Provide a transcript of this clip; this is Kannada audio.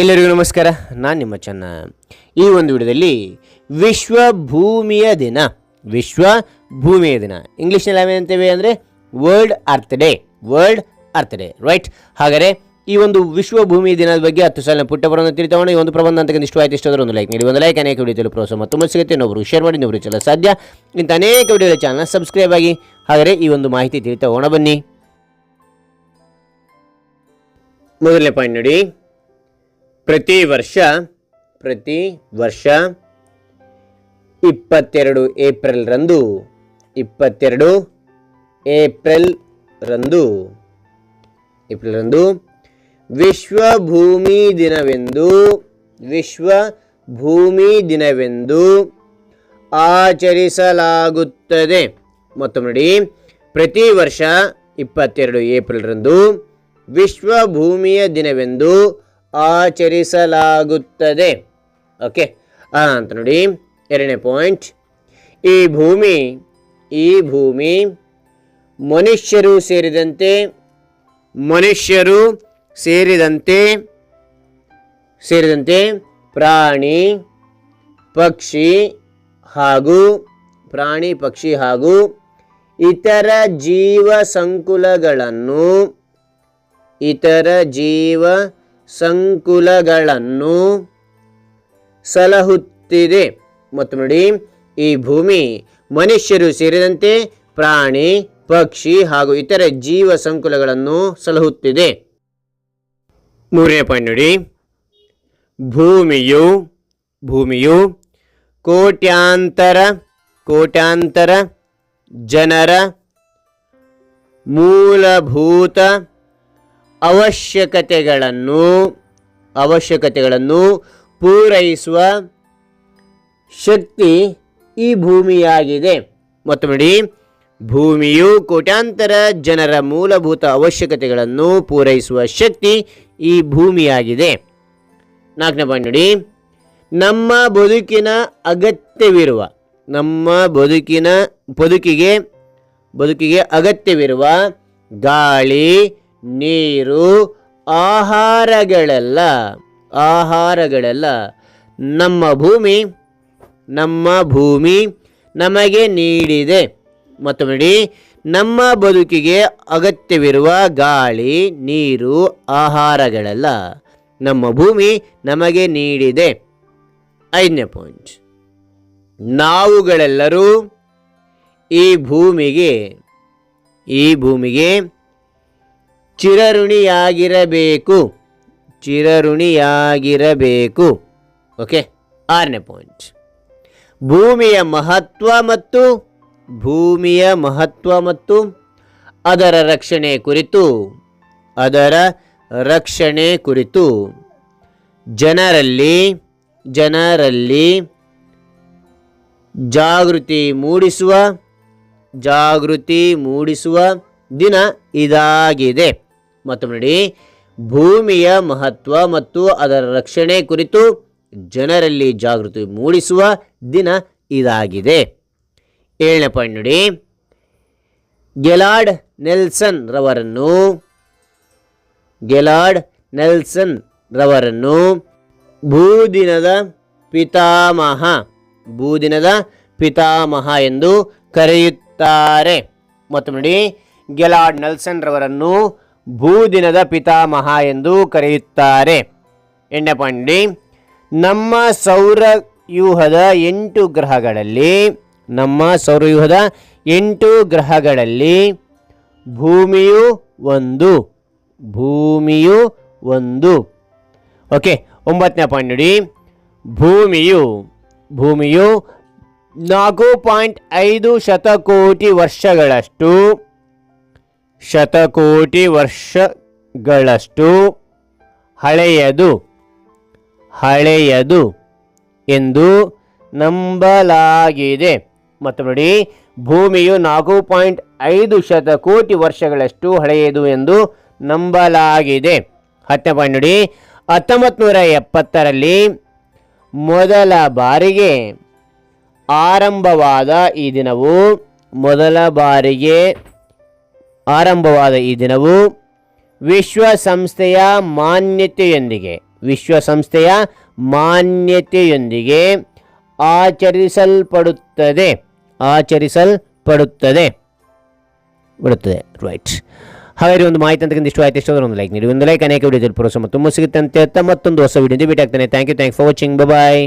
ಎಲ್ಲರಿಗೂ ನಮಸ್ಕಾರ. ನಾನು ನಿಮ್ಮ ಚೆನ್ನ. ಈ ಒಂದು ವಿಡಿಯೋದಲ್ಲಿ ವಿಶ್ವ ಭೂಮಿಯ ದಿನ. ವಿಶ್ವ ಭೂಮಿಯ ದಿನ ಇಂಗ್ಲೀಷ್ನಲ್ಲಿ ನಾವೇನಂತೇವೆ ಅಂದರೆ world earth day world earth day right ಹಾಗಾದರೆ ಈ ಒಂದು ವಿಶ್ವ ಭೂಮಿ ದಿನದ ಬಗ್ಗೆ ಹತ್ತು ಸಾಲಿನ ಪುಟ್ಟ ಬರೋಣ ತಿಳಿತವಣ ಈ ಒಂದು ಪ್ರಬಂಧ ಅಂತ ಇಷ್ಟು ಆಯ್ತು ಒಂದು ಲೈಕ್ ನೀಡಿ. ಒಂದು ಲೈಕ್ ಅನೇಕ ವಿಡಿಯೋದಲ್ಲಿ ಪ್ರೋತ್ಸಾಹ ಮತ್ತು ತುಂಬ ಸಿಗುತ್ತೆ. ಇನ್ನೊಬ್ರು ಶೇರ್ ಮಾಡಿ, ಇನ್ನೊಬ್ರು ಚಲ ಸಾಧ್ಯ. ಇಂಥ ಅನೇಕ ವಿಡಿಯೋಗಳ ಚಾನಲ್ ಸಬ್ಸ್ಕ್ರೈಬ್ ಆಗಿ. ಹಾಗಾದರೆ ಈ ಒಂದು ಮಾಹಿತಿ ತಿಳಿತಾ ಹೋಗೋಣ ಬನ್ನಿ. ಮೊದಲನೇ ಪಾಯಿಂಟ್ ನೋಡಿ. ಪ್ರತಿ ವರ್ಷ ಪ್ರತಿ ವರ್ಷ ಇಪ್ಪತ್ತೆರಡು ಏಪ್ರಿಲ್ ರಂದು ಇಪ್ಪತ್ತೆರಡು ಏಪ್ರಿಲ್ ರಂದು ಏಪ್ರಿಲ್ ರಂದು ವಿಶ್ವ ಭೂಮಿ ದಿನವೆಂದು ವಿಶ್ವ ಭೂಮಿ ದಿನವೆಂದು ಆಚರಿಸಲಾಗುತ್ತದೆ. ಮತ್ತೊಮ್ಮೆ ನೋಡಿ, ಪ್ರತಿ ವರ್ಷ ಇಪ್ಪತ್ತೆರಡು ಏಪ್ರಿಲ್ ರಂದು ವಿಶ್ವ ಭೂಮಿಯ ದಿನವೆಂದು ಆಚರಿಸಲಾಗುತ್ತದೆ. ಓಕೆ ಅಂತ ನೋಡಿ, ಎರಡನೇ ಪಾಯಿಂಟ್ ಈ ಭೂಮಿ ಈ ಭೂಮಿ ಮನುಷ್ಯರು ಸೇರಿದಂತೆ ಮನುಷ್ಯರು ಸೇರಿದಂತೆ ಸೇರಿದಂತೆ ಪ್ರಾಣಿ, ಪಕ್ಷಿ ಹಾಗೂ, ಪ್ರಾಣಿ, ಪಕ್ಷಿ ಹಾಗೂ ಇತರ ಜೀವ ಸಂಕುಲಗಳನ್ನು ಇತರ ಜೀವ ಸಂಕುಲಗಳನ್ನು ಸಲಹುತ್ತಿದೆ. ಮತ್ತು ನೋಡಿ, ಈ ಭೂಮಿ ಮನುಷ್ಯರು ಸೇರಿದಂತೆ ಪ್ರಾಣಿ, ಪಕ್ಷಿ ಹಾಗೂ ಇತರ ಜೀವ ಸಂಕುಲಗಳನ್ನು ಸಲಹುತ್ತಿದೆ. ಮೂರನೇ ಪಾಯಿಂಟ್ ನೋಡಿ, ಭೂಮಿಯು ಭೂಮಿಯು ಕೋಟ್ಯಾಂತರ ಕೋಟ್ಯಾಂತರ ಜನರ ಮೂಲಭೂತ ಅವಶ್ಯಕತೆಗಳನ್ನು ಅವಶ್ಯಕತೆಗಳನ್ನು ಪೂರೈಸುವ ಶಕ್ತಿ ಈ ಭೂಮಿಯಾಗಿದೆ. ಮತ್ತು ನೋಡಿ, ಭೂಮಿಯು ಕೋಟ್ಯಾಂತರ ಜನರ ಮೂಲಭೂತ ಅವಶ್ಯಕತೆಗಳನ್ನು ಪೂರೈಸುವ ಶಕ್ತಿ ಈ ಭೂಮಿಯಾಗಿದೆ. ನಾಲ್ಕನೇ ಪಾಯಿಂಟ್ ನೋಡಿ, ನಮ್ಮ ಬದುಕಿನ ಅಗತ್ಯವಿರುವ, ನಮ್ಮ ಬದುಕಿನ, ಬದುಕಿಗೆ ಬದುಕಿಗೆ ಅಗತ್ಯವಿರುವ ಗಾಳಿ ನೀರು ಆಹಾರಗಳೆಲ್ಲ ಆಹಾರಗಳೆಲ್ಲ ನಮ್ಮ ಭೂಮಿ ನಮ್ಮ ಭೂಮಿ ನಮಗೆ ನೀಡಿದೆ. ಮತ್ತು ನೋಡಿ ನಮ್ಮ ಬದುಕಿಗೆ ಅಗತ್ಯವಿರುವ ಗಾಳಿ, ನೀರು, ಆಹಾರಗಳೆಲ್ಲ ನಮ್ಮ ಭೂಮಿ ನಮಗೆ ನೀಡಿದೆ. ಐದನೇ ಪಾಯಿಂಟ್. ನಾವುಗಳೆಲ್ಲರೂ ಈ ಭೂಮಿಗೆ ಈ ಭೂಮಿಗೆ ಚಿರಋಣಿಯಾಗಿರಬೇಕು. ಚಿರಋಣಿಯಾಗಿರಬೇಕು. ಓಕೆ ಆರನೇ ಪಾಯಿಂಟ್ ಭೂಮಿಯ ಮಹತ್ವ ಮತ್ತು ಭೂಮಿಯ ಮಹತ್ವ ಮತ್ತು ಅದರ ರಕ್ಷಣೆ ಕುರಿತು, ಅದರ ರಕ್ಷಣೆ ಕುರಿತು ಜನರಲ್ಲಿ ಜನರಲ್ಲಿ ಜಾಗೃತಿ ಮೂಡಿಸುವ ಜಾಗೃತಿ ಮೂಡಿಸುವ ದಿನ ಇದಾಗಿದೆ. ಮತ್ತು ನೋಡಿ, ಭೂಮಿಯ ಮಹತ್ವ ಮತ್ತು ಅದರ ರಕ್ಷಣೆ ಕುರಿತು ಜನರಲ್ಲಿ ಜಾಗೃತಿ ಮೂಡಿಸುವ ದಿನ ಇದಾಗಿದೆ. ಏಳನೇ ಪಾಯಿಂಟ್ ನೋಡಿ, ಗೆಲಾರ್ಡ್ ನೆಲ್ಸನ್ ರವರನ್ನು ಗೆಲಾಡ್ ನೆಲ್ಸನ್ ರವರನ್ನು ಭೂದಿನದ ಪಿತಾಮಹ ಭೂದಿನದ ಪಿತಾಮಹ ಎಂದು ಕರೆಯುತ್ತಾರೆ. ಮತ್ತು ನೋಡಿ ಗೆಲಾಡ್ ನೆಲ್ಸನ್ ರವರನ್ನು ಭೂದಿನದ ಪಿತಾಮಹ ಎಂದು ಕರೆಯುತ್ತಾರೆ. ಎಣ್ಣೆಪಂಡಿ ನಮ್ಮ ಸೌರವ್ಯೂಹದ ಎಂಟು ಗ್ರಹಗಳಲ್ಲಿ, ನಮ್ಮ ಸೌರವ್ಯೂಹದ ಎಂಟು ಗ್ರಹಗಳಲ್ಲಿ ಭೂಮಿಯು ಒಂದು ಭೂಮಿಯು ಒಂದು. ಓಕೆ, ಒಂಬತ್ತನೇ ಪಾಯಿಂಟ್ ನೋಡಿ ಭೂಮಿಯು ಭೂಮಿಯು ನಾಲ್ಕು ಪಾಯಿಂಟ್ ಐದು ಶತಕೋಟಿ ವರ್ಷಗಳಷ್ಟು ಶತಕೋಟಿ ವರ್ಷಗಳಷ್ಟು ಹಳೆಯದು ಹಳೆಯದು ಎಂದು ನಂಬಲಾಗಿದೆ. ಮತ್ತು ನೋಡಿ, ಭೂಮಿಯು ನಾಲ್ಕು ಪಾಯಿಂಟ್ ಐದು ಶತಕೋಟಿ ವರ್ಷಗಳಷ್ಟು ಹಳೆಯದು ಎಂದು ನಂಬಲಾಗಿದೆ. ಹತ್ತನೇ ಪಾಯಿಂಟ್ ನೋಡಿ ಹತ್ತೊಂಬತ್ತು ನೂರ ಎಪ್ಪತ್ತರಲ್ಲಿ ಮೊದಲ ಬಾರಿಗೆ ಆರಂಭವಾದ ಈ ದಿನವು ಮೊದಲ ಬಾರಿಗೆ ಆರಂಭವಾದ ಈ ದಿನವು ವಿಶ್ವಸಂಸ್ಥೆಯ ಮಾನ್ಯತೆಯೊಂದಿಗೆ ವಿಶ್ವಸಂಸ್ಥೆಯ ಮಾನ್ಯತೆಯೊಂದಿಗೆ ಆಚರಿಸಲ್ಪಡುತ್ತದೆ ಆಚರಿಸಲ್ಪಡುತ್ತದೆ. ಬಿಡುತ್ತದೆ ರೈಟ್ ಹಾಗಾದ್ರೆ ಒಂದು ಮಾಹಿತಿ ಅಂತ ಇಷ್ಟು ಆಯ್ತು ಇಷ್ಟ ಒಂದು ಲೈಕ್ ನೀಡಿ, ಒಂದು ಲೈಕ್ ಅನೇಕ ವಿಡಿಯೋದಲ್ಲಿ ಪ್ರೋತ್ಸಾಹ ತುಂಬ ಸಿಗುತ್ತೆ ಅಂತ ಹೇಳ್ತಾ ಮತ್ತೊಂದು ಹೊಸ ವಿಡಿಯೋ ಭೇಟಿ thank you thank for watching bye